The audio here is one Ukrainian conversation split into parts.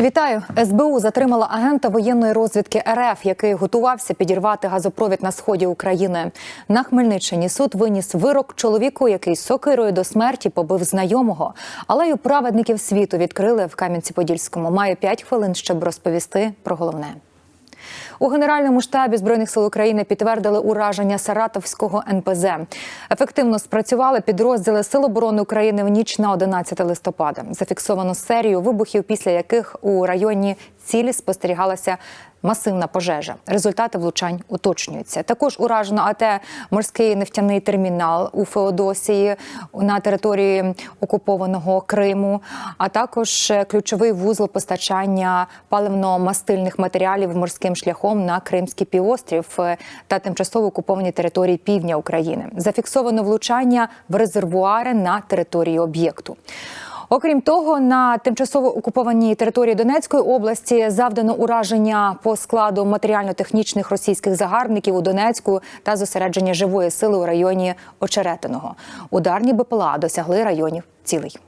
Вітаю! СБУ затримала агента воєнної розвідки РФ, який готувався підірвати газопровід на сході України. На Хмельниччині суд виніс вирок чоловіку, який сокирою до смерті побив знайомого. Але й у праведників світу відкрили в Кам'янці-Подільському. Маю 5 хвилин, щоб розповісти про головне. У Генеральному штабі збройних сил України підтвердили ураження Саратовського НПЗ. Ефективно спрацювали підрозділи Сил оборони України в ніч на 11 листопада. Зафіксовано серію вибухів, після яких у районі цілі спостерігалася масивна пожежа. Результати влучань уточнюються. Також уражено АТ морський нефтяний термінал у Феодосії на території окупованого Криму, а також ключовий вузол постачання паливно-мастильних матеріалів морським шляхом на Кримський півострів е, та тимчасово окуповані території півдня України. Зафіксовано влучання в резервуари на території об'єкту. Окрім того, на тимчасово окупованій території Донецької області завдано ураження по складу матеріально-технічних російських загарбників у Донецьку та зосередження живої сили у районі Очеретиного. Ударні БПЛА досягли районів цілий.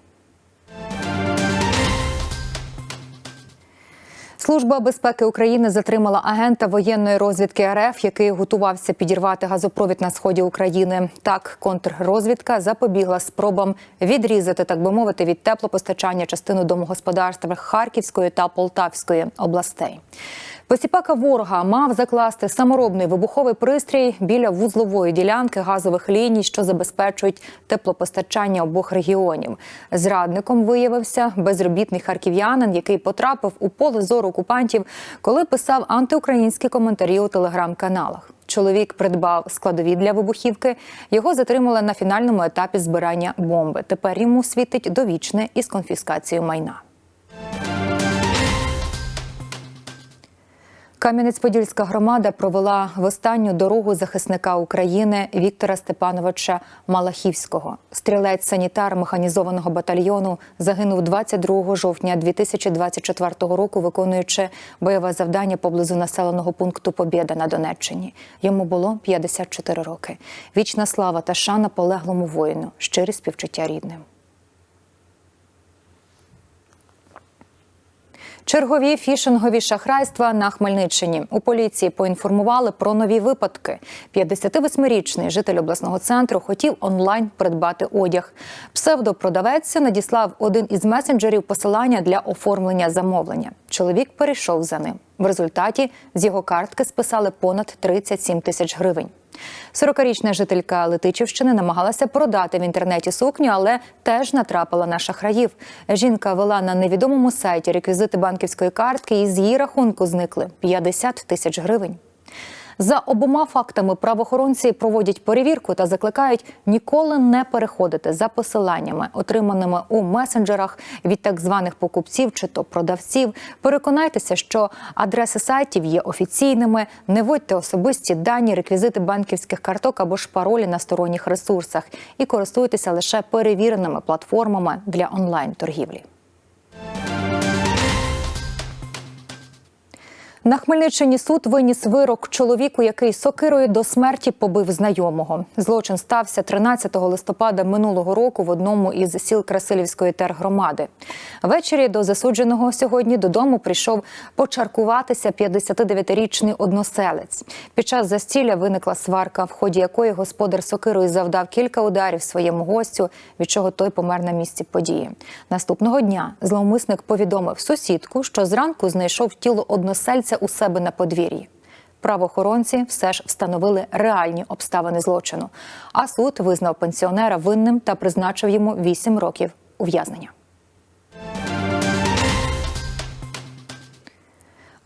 Служба безпеки України затримала агента воєнної розвідки РФ, який готувався підірвати газопровід на сході України. Так, контррозвідка запобігла спробам відрізати, так би мовити, від теплопостачання частину домогосподарства Харківської та Полтавської областей. Посіпака ворога мав закласти саморобний вибуховий пристрій біля вузлової ділянки газових ліній, що забезпечують теплопостачання обох регіонів. Зрадником виявився безробітний харків'янин, який потрапив у поле зору окупантів, коли писав антиукраїнські коментарі у телеграм-каналах. Чоловік придбав складові для вибухівки. Його затримали на фінальному етапі збирання бомби. Тепер йому світить довічне із конфіскацією майна. Кам'янець-Подільська громада провела в останню дорогу захисника України Віктора Степановича Малахівського. Стрілець-санітар механізованого батальйону загинув 22 жовтня 2024 року, виконуючи бойове завдання поблизу населеного пункту Побєда на Донеччині. Йому було 54 роки. Вічна слава та шана полеглому воїну, щирі співчуття рідним. Чергові фішингові шахрайства на Хмельниччині у поліції поінформували про нові випадки. 58-річний житель обласного центру хотів онлайн придбати одяг. Псевдопродавець надіслав один із месенджерів посилання для оформлення замовлення. Чоловік перейшов за ним. В результаті з його картки списали понад 37 тисяч гривень. 40-річна жителька Летичівщини намагалася продати в інтернеті сукню, але теж натрапила на шахраїв. Жінка вела на невідомому сайті реквізити банківської картки, і з її рахунку зникли 50 тисяч гривень. За обома фактами правоохоронці проводять перевірку та закликають ніколи не переходити за посиланнями, отриманими у месенджерах від так званих покупців чи то продавців. Переконайтеся, що адреси сайтів є офіційними. Не вводьте особисті дані, реквізити банківських карток або ж паролі на сторонніх ресурсах і користуйтеся лише перевіреними платформами для онлайн торгівлі. На Хмельниччині суд виніс вирок чоловіку, який сокирою до смерті побив знайомого. Злочин стався 13 листопада минулого року в одному із сіл Красилівської тергромади. Ввечері до засудженого сьогодні додому прийшов почаркуватися 59-річний односелець. Під час застілля виникла сварка, в ході якої господар сокирою завдав кілька ударів своєму гостю, від чого той помер на місці події. Наступного дня зловмисник повідомив сусідку, що зранку знайшов тіло односельця у себе на подвір'ї. Правоохоронці все ж встановили реальні обставини злочину. А суд визнав пенсіонера винним та призначив йому 8 років ув'язнення.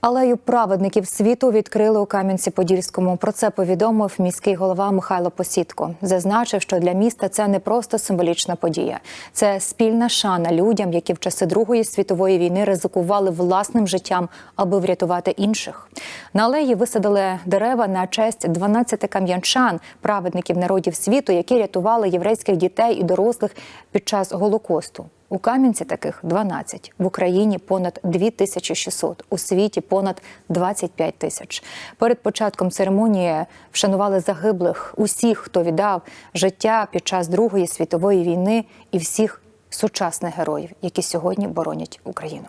Алею праведників світу відкрили у Кам'янці-Подільському. Про це повідомив міський голова Михайло Посідко. Зазначив, що для міста це не просто символічна подія, це спільна шана людям, які в часи Другої світової війни ризикували власним життям, аби врятувати інших. На алеї висадили дерева на честь 12 кам'янчан, праведників народів світу, які рятували єврейських дітей і дорослих під час голокосту. У Кам'янці таких 12, в Україні понад 2600, у світі понад 25 тисяч. Перед початком церемонії вшанували загиблих усіх, хто віддав життя під час Другої світової війни, і всіх сучасних героїв, які сьогодні боронять Україну.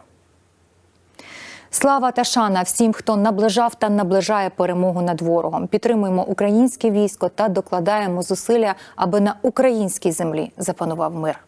Слава та шана всім, хто наближав та наближає перемогу над ворогом. Підтримуємо українське військо та докладаємо зусилля, аби на українській землі запанував мир.